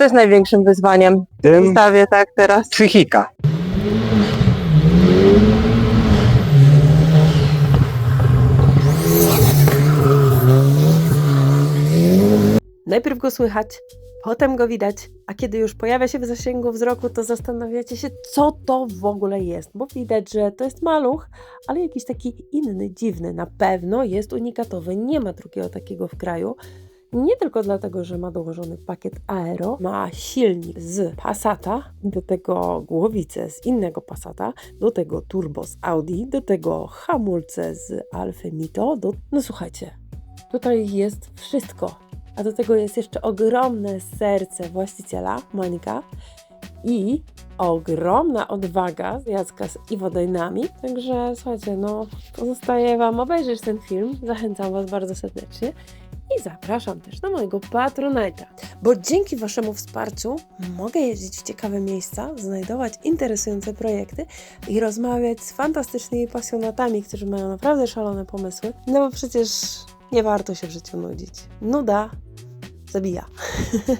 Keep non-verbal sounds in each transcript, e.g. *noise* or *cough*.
Co jest największym wyzwaniem w Tym ustawie tak teraz? psychika. Najpierw go słychać, potem go widać, a kiedy już pojawia się w zasięgu wzroku, to zastanawiacie się, co to w ogóle jest, bo widać, że to jest maluch, ale jakiś taki inny, dziwny. Na pewno jest unikatowy, nie ma drugiego takiego w kraju. Nie tylko dlatego, że ma dołożony pakiet Aero, ma silnik z Passata, do tego głowicę z innego Passata, do tego turbo z Audi, do tego hamulce z Alfa Mito. Do... No słuchajcie, tutaj jest wszystko. A do tego jest jeszcze ogromne serce właściciela, Monika, i ogromna odwaga Jacka z Iwo Dynamic. Także słuchajcie, no pozostaje Wam obejrzeć ten film. Zachęcam Was bardzo serdecznie. Zapraszam też na mojego Patronite'a, bo dzięki Waszemu wsparciu mogę jeździć w ciekawe miejsca, znajdować interesujące projekty i rozmawiać z fantastycznymi pasjonatami, którzy mają naprawdę szalone pomysły. No bo przecież nie warto się w życiu nudzić. Nuda zabija.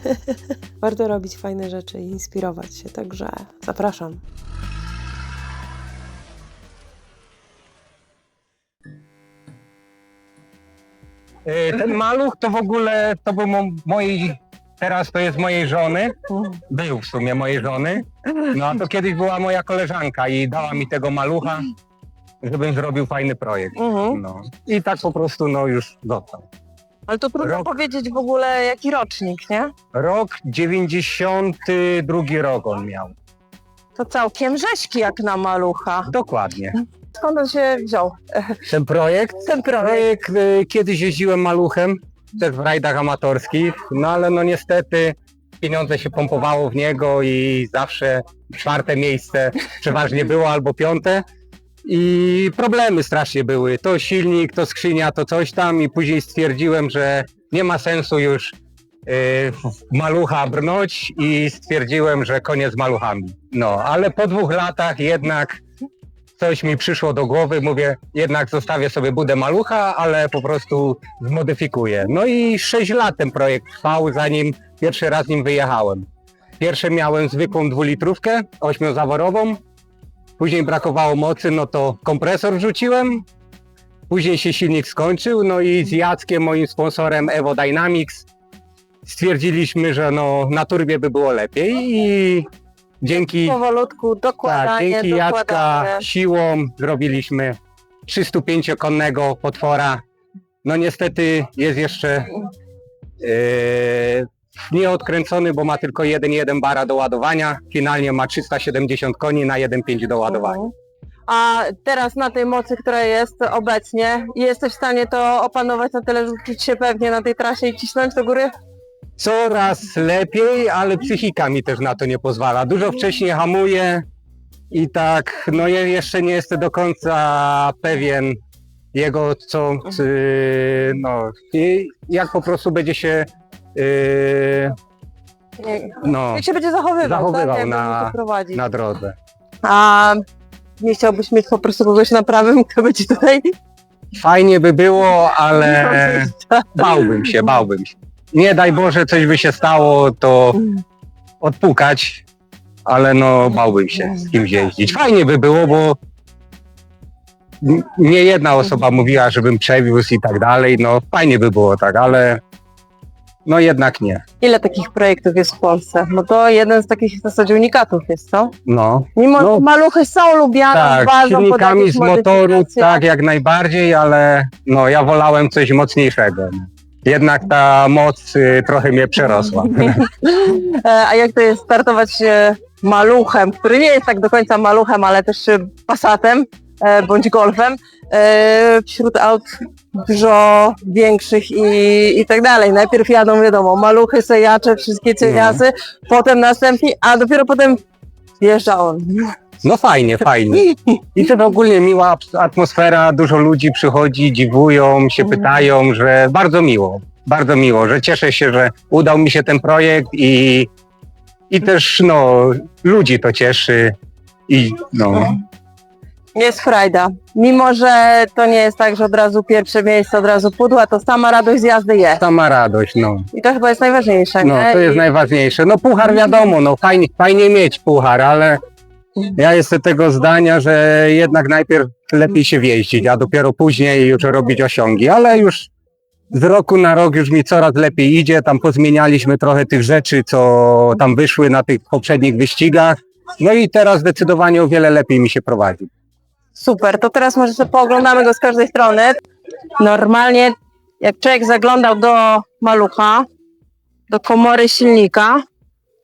*laughs* warto robić fajne rzeczy i inspirować się, także zapraszam. Ten maluch to w ogóle to był mo- mojej, teraz to jest mojej żony, był w sumie mojej żony, no a to kiedyś była moja koleżanka i dała mi tego malucha, żebym zrobił fajny projekt. Mhm. No. I tak po prostu no już został. Ale to trudno Rok. powiedzieć w ogóle jaki rocznik, nie? Rok 92 rok on miał. To całkiem rzeźki jak na malucha. Dokładnie. Skąd on się wziął? *laughs* Ten projekt Ten projekt. Projekt, y, kiedyś jeździłem maluchem, też w rajdach amatorskich, no ale no niestety pieniądze się pompowało w niego i zawsze czwarte miejsce przeważnie było albo piąte. I problemy strasznie były. To silnik, to skrzynia, to coś tam i później stwierdziłem, że nie ma sensu już y, malucha brnąć i stwierdziłem, że koniec z maluchami. No, ale po dwóch latach jednak coś mi przyszło do głowy, mówię, jednak zostawię sobie budę malucha, ale po prostu zmodyfikuję. No i 6 lat ten projekt trwał, zanim pierwszy raz nim wyjechałem. Pierwsze miałem zwykłą dwulitrówkę, ośmiozaworową, później brakowało mocy, no to kompresor wrzuciłem, później się silnik skończył, no i z Jackiem, moim sponsorem Evo Dynamics, stwierdziliśmy, że no na turbie by było lepiej i dzięki Powolutku, tak, dokładanie, dzięki Jacka dokładanie. siłą zrobiliśmy 305-konnego potwora. No niestety jest jeszcze yy, nieodkręcony, bo ma tylko 1,1 bara do ładowania. Finalnie ma 370 koni na 1,5 do ładowania. Mhm. A teraz na tej mocy, która jest obecnie, jesteś w stanie to opanować na tyle, że czuć się pewnie na tej trasie i cisnąć do góry? Coraz lepiej, ale psychika mi też na to nie pozwala. Dużo wcześniej hamuję i tak, no je- jeszcze nie jestem do końca pewien jego, co, no, i jak po prostu będzie się, Nie. no, Jak się będzie zachowywał, Zachowywał tak? Jak na- będzie to prowadzić. na drodze. A nie chciałbyś mieć po prostu kogoś na prawym, kto będzie tutaj? Fajnie by było, ale bałbym się, bałbym się. Nie daj Boże, coś by się stało, to odpukać, ale no bałbym się z kimś jeździć. Fajnie by było, bo n- nie jedna osoba mówiła, żebym przewiózł i tak dalej, no fajnie by było tak, ale no jednak nie. Ile takich projektów jest w Polsce? No to jeden z takich w zasadzie unikatów jest, co? No Mimo No. maluchy są lubiane, tak, ważą silnikami z motoru tak jak najbardziej, ale no ja wolałem coś mocniejszego. Jednak ta moc y, trochę mnie przerosła. *laughs* E, A jak to jest startować e, maluchem, który nie jest tak do końca maluchem, ale też e, Passatem e, bądź Golfem e, wśród aut dużo większych i, i tak dalej. Najpierw jadą, wiadomo, maluchy, sejacze, wszystkie cieniasy, potem następni, a dopiero potem wjeżdża on. *laughs* No fajnie, fajnie. I to ogólnie miła atmosfera, dużo ludzi przychodzi, dziwują, się Mhm. pytają, że bardzo miło, bardzo miło, że cieszę się, że udał mi się ten projekt i, i też no, ludzi to cieszy i no, Jest frajda. Mimo, że to nie jest tak, że od razu pierwsze miejsce, od razu pudła, to sama radość z jazdy jest. Sama radość, no. I to chyba jest najważniejsze, No, nie? to jest I- najważniejsze. No puchar wiadomo, no fajnie, fajnie mieć puchar, ale ja jestem tego zdania, że jednak najpierw lepiej się wjeździć, a dopiero później już robić osiągi, ale już z roku na rok już mi coraz lepiej idzie, tam pozmienialiśmy trochę tych rzeczy, co tam wyszły na tych poprzednich wyścigach, no i teraz zdecydowanie o wiele lepiej mi się prowadzi. Super, to teraz może sobie pooglądamy go z każdej strony. Normalnie, jak człowiek zaglądał do malucha, do komory silnika,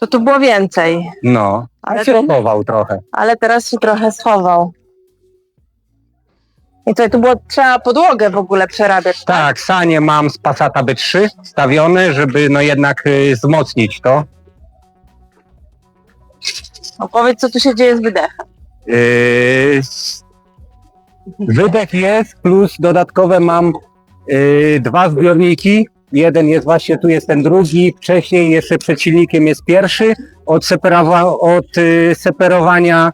to tu było więcej, No, Ale ale się schował trochę. ale teraz się trochę schował. I co, tu było trzeba podłogę w ogóle przerabiać. Tak, sanie mam z Passata B3 stawione, żeby no jednak y, wzmocnić to. Opowiedz, co tu się dzieje z wydechem. Yy, wydech jest, plus dodatkowe mam yy, dwa zbiorniki. Jeden jest właśnie, tu jest ten drugi, wcześniej jeszcze przed silnikiem jest pierwszy. Od, od yy, separowania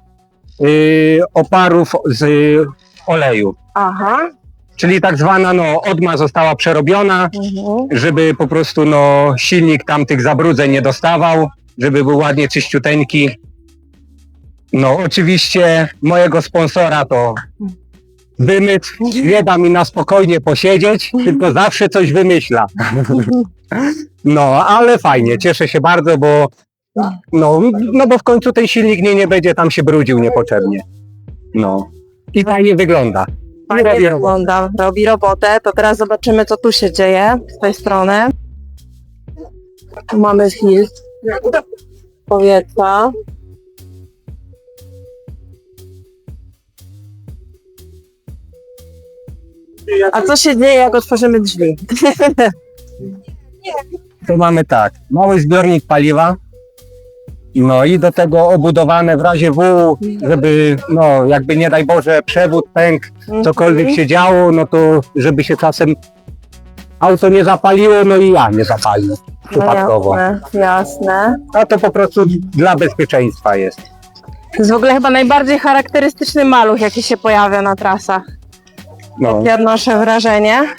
yy, oparów z yy, oleju. Aha. Czyli tak zwana no, odma została przerobiona, Mhm. żeby po prostu no, silnik tam tych zabrudzeń nie dostawał, żeby był ładnie czyściuteńki. No oczywiście mojego sponsora to wymyt, nie da mi na spokojnie posiedzieć, tylko zawsze coś wymyśla. No, ale fajnie, cieszę się bardzo, bo no, no bo w końcu ten silnik nie, nie będzie tam się brudził niepotrzebnie. No. I fajnie wygląda. Fajnie robi robotę. wygląda, robi robotę. To teraz zobaczymy, co tu się dzieje z tej strony. Tu mamy filtr powietrza. A co się dzieje, jak otworzymy drzwi? *laughs* To mamy tak, mały zbiornik paliwa, no i do tego obudowane w razie W, żeby, no jakby nie daj Boże przewód pękł, cokolwiek się działo, no to żeby się czasem auto nie zapaliło, no i ja nie zapalił przypadkowo. No jasne, jasne. A to po prostu dla bezpieczeństwa jest. To jest w ogóle chyba najbardziej charakterystyczny maluch, jaki się pojawia na trasach. No. Ja odnoszę wrażenie.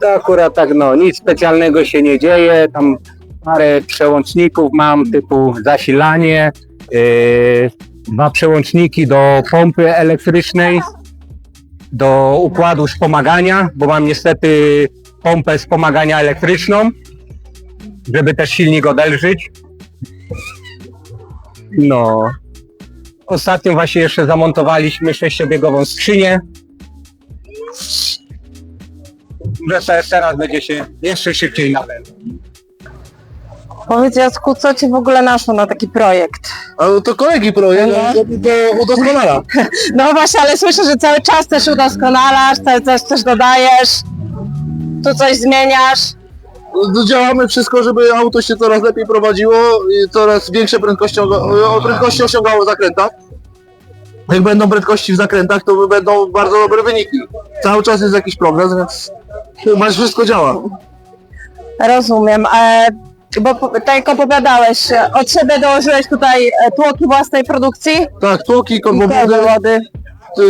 To akurat tak, no nic specjalnego się nie dzieje, tam parę przełączników mam typu zasilanie, yy, dwa przełączniki do pompy elektrycznej, do układu wspomagania, bo mam niestety pompę wspomagania elektryczną, żeby też silnik odelżyć. No. Ostatnio właśnie jeszcze zamontowaliśmy sześciobiegową skrzynię, że te- teraz będzie się jeszcze szybciej napędzał. Powiedz Jacku, co cię w ogóle naszło na taki projekt? Ale to kolegi projekt, No. no. to udoskonala. *laughs* No właśnie, ale słyszę, że cały czas też udoskonalasz, cały czas coś dodajesz, tu coś zmieniasz. Działamy wszystko, żeby auto się coraz lepiej prowadziło i coraz większe prędkości, o prędkości osiągało w zakrętach. Jak będą prędkości w zakrętach, to będą bardzo dobre wyniki. Cały czas jest jakiś progres, więc chyba wszystko działa. Rozumiem. E, bo po- tak jak opowiadałeś, e, od siebie dołożyłeś tutaj e, tłoki własnej produkcji Tak, tłoki, i wody.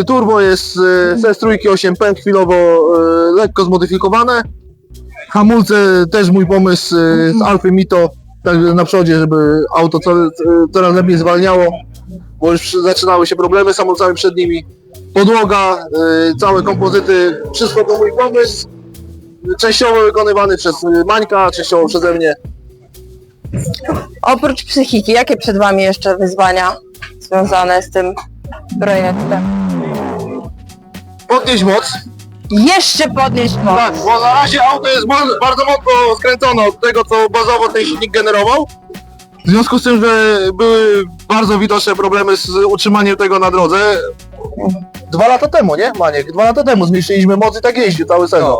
turbo jest y, z trójki 8P chwilowo lekko zmodyfikowane. Hamulce też mój pomysł y, z Alfy Mito, tak na przodzie, żeby auto co, coraz lepiej zwalniało, bo już zaczynały się problemy z hamulcami przednimi. Podłoga, y, całe kompozyty, wszystko to mój pomysł. Częściowo wykonywany przez Mańka, częściowo przeze mnie. Oprócz psychiki, jakie przed Wami jeszcze wyzwania związane z tym projektem? Podnieść moc, Jeszcze podnieść moc. Tak, bo na razie auto jest bardzo, bardzo mocno skręcone od tego, co bazowo ten silnik generował. W związku z tym, że były bardzo widoczne problemy z utrzymaniem tego na drodze. Dwa lata temu, nie, Maniek? Dwa lata temu zmniejszyliśmy moc i tak jeździł cały sezon.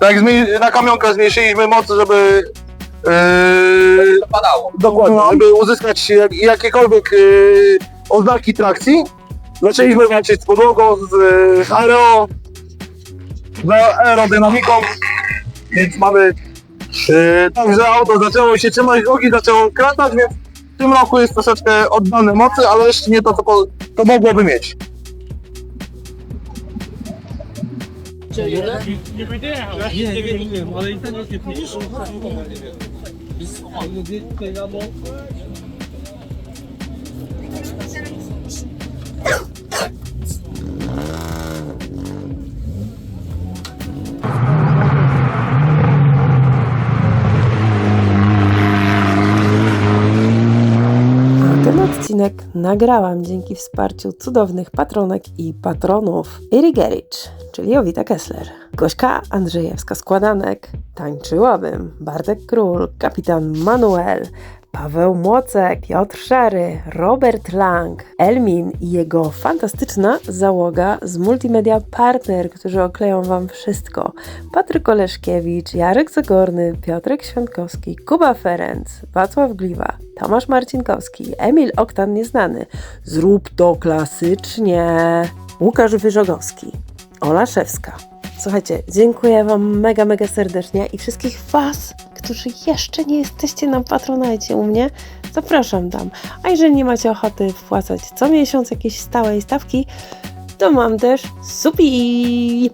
Tak, zmi- na kamionkach zmniejszyliśmy moc, żeby... Yy, Padało. dokładnie, No. żeby uzyskać jak, jakiekolwiek yy, oznaki trakcji. Zaczęliśmy walczyć z podłogą, z yy, aero, aerodynamiką, więc mamy Yy, Także auto zaczęło się trzymać drogi, zaczęło kratać, więc w tym roku jest troszeczkę oddane mocy, ale jeszcze nie to, co po- to mogłoby mieć. Nagrałam dzięki wsparciu cudownych patronek i patronów. Iri Gericz, czyli Jowita Kessler, Gośka Andrzejewska-Składanek, Tańczyłabym, Bartek Król, Kapitan Manuel, Paweł Młocek, Piotr Szary, Robert Lang, Elmin i jego fantastyczna załoga z Multimedia Partner, którzy okleją Wam wszystko. Patryk Oleszkiewicz, Jarek Zagorny, Piotrek Świątkowski, Kuba Ferenc, Wacław Gliwa, Tomasz Marcinkowski, Emil Oktan Nieznany, Zrób to klasycznie, Łukasz Wyżogowski, Ola Szewska. Słuchajcie, dziękuję Wam mega, mega serdecznie i wszystkich Was, którzy jeszcze nie jesteście na Patronajcie u mnie, zapraszam tam. A jeżeli nie macie ochoty wpłacać co miesiąc jakieś stałej stawki, to mam też supi!